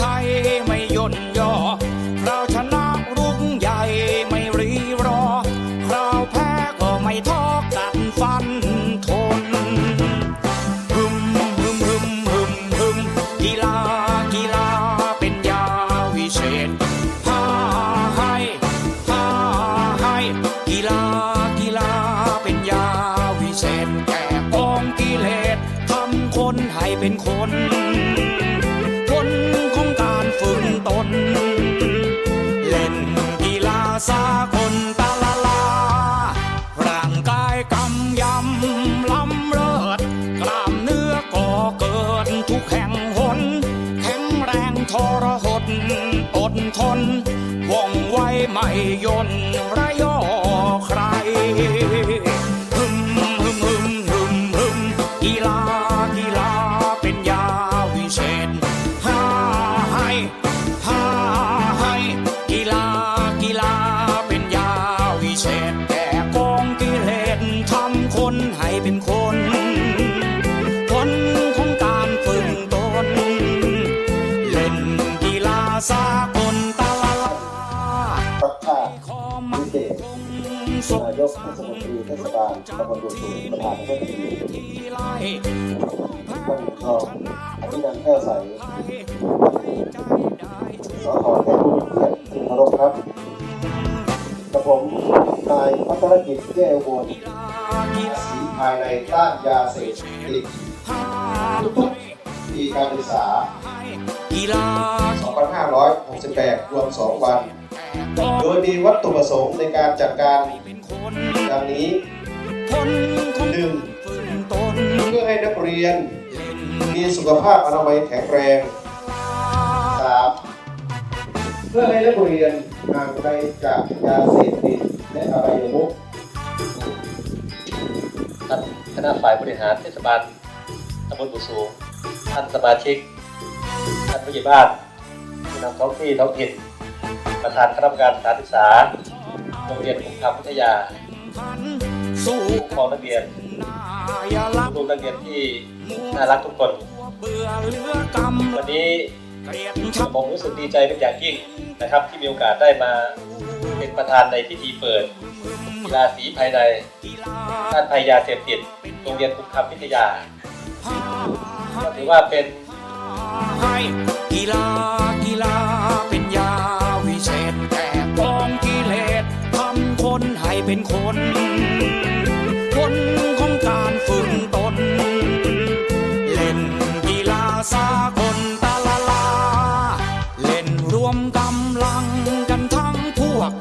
ชัยไม่ย่นย่อคราวชนะรุ่งใหญ่ไม่รีรอคราวแพ้ก็ไม่ท้อกันฟันทนฮึมฮึมฮึมฮึมฮึมกีฬากีฬาเป็นยาวิเศษพาให้พาให้กีฬากีฬาเป็นยาวิเศษแก่กองกิเลสทำคนให้เป็นคน ยนรายกเทศมนตรีเทศบาลตำบลบุญสูงประธานเทศมนตรีที่ไล่ท่านทองอภินันท์แก้วใสสขเทพบุญเกียรติสิงห์รบครับกับผมนายพัฒนกิจแก้วบนสีภายในด้านยาเสพติดทุกๆปีการศึกษา 2568 รวม 2 วัน โดยมีวัตถุประสงค์ในการจัดการ คนดังนี้ผลของหนึ่งฝึกตนเพื่อให้นักเรียนเล่นมีสุขภาพอนามัยแข็งแรง 3. เพื่อให้นักเรียนห่างไกลจากยาเสพติดและอบายมุขท่านคณะฝ่ายบริหารเทศบาลตำบลบุสูงท่านสมาชิก ท่านผู้ใหญ่บ้านผู้นำท้องที่ท้องถิ่นประธานคณะกรรมการสถานศึกษา โรงเรียนขุมคำวิทยาสู้ผู้ปกครองนักเรียนนายลักลูกนักเรียนที่น่ารักทุกคน วันนี้ผมรู้สึกดีใจเป็นอย่างยิ่งนะครับ ที่มีโอกาสได้มาเป็นประธานในพิธีเปิดกีฬาสีภายในกีฬาต้านภัยยาเสพติดโรงเรียนขุมคำวิทยาก็ถือว่าเป็นกีฬา เป็นคน คนของการฝึกตน เล่นกีฬาสากลตาลาลา เล่นรวมกำลังกันทั้งพวก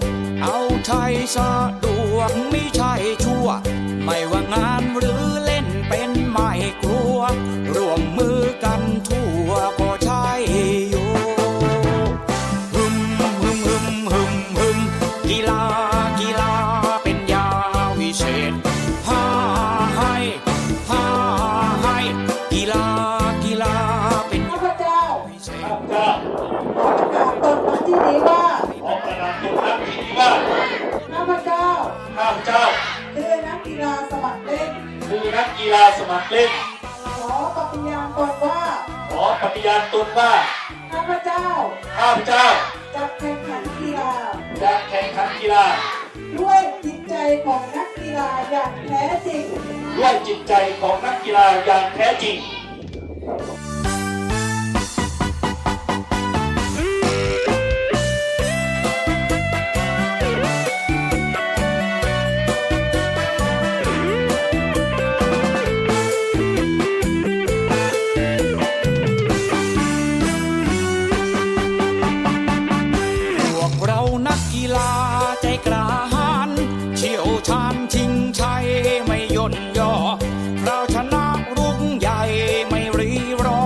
เอาใจสะดวกไม่ใช่ชั่ว ไม่ว่างานหรือ คือนักกีฬาสมัครเล่น ขอปฏิญาณตนว่าขอปฏิญาณตนว่าข้าพเจ้าข้าพเจ้าจะแข่งขันกีฬา จะแข่งขันกีฬา ด้วยจิตใจของนักกีฬาอย่างแท้จริง ด้วยจิตใจของนักกีฬาอย่างแท้จริง เรานักกีฬาใจกล้าหาญเชี่ยวชาญชิงชัยไม่ย่นย่อเราชนะรุ่งใหญ่ไม่รีรอ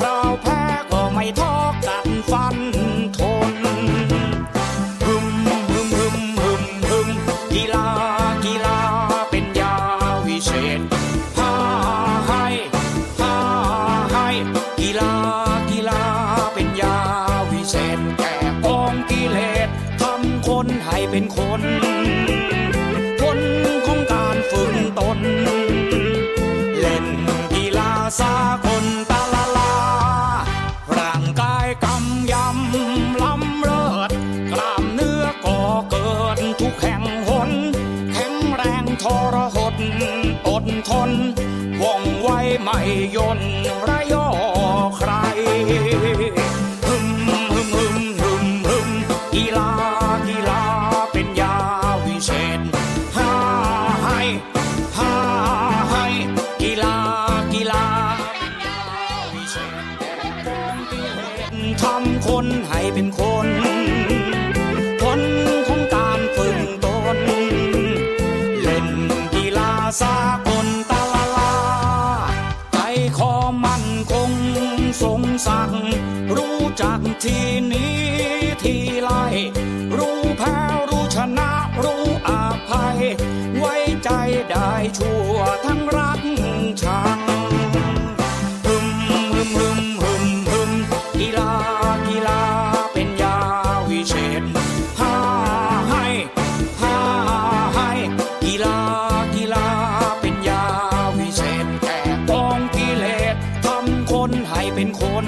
เราแพ้ก็ไม่ท้อกัดฟันทนฮึมฮึมฮึมฮึมฮึมกีฬากีฬาเป็นยาวิเศษฮ่าให้ฮ่าให้กีฬากีฬาเป็นยาวิเศษ เป็นคน ผลของการฝึกตน เล่นกีฬาสากลตาลาลา ร่างกายกำยำล้ำเลิศกล้ามเนื้อก่อเกิดทุกแห่งหน แข็งแรงทรหดอดทน ว่องไวไม่ยนระยอใคร พาให้กีฬากีฬาวิเศษทำคนให้เป็นคนผลของการฝึกตน เล่นกีฬาสากลตะลาลาใจคอมั่นคงสงสักรู้จักทีนี้ทีลา ได้ชั่วทั้งรักชังฮึมฮึมฮึมฮึมฮึมกีฬากีฬาเป็นยาวิเศษฮ่าให้ฮ่าให้กีฬากีฬาเป็นยาวิเศษแก่กองกิเลสทำคนให้เป็นคน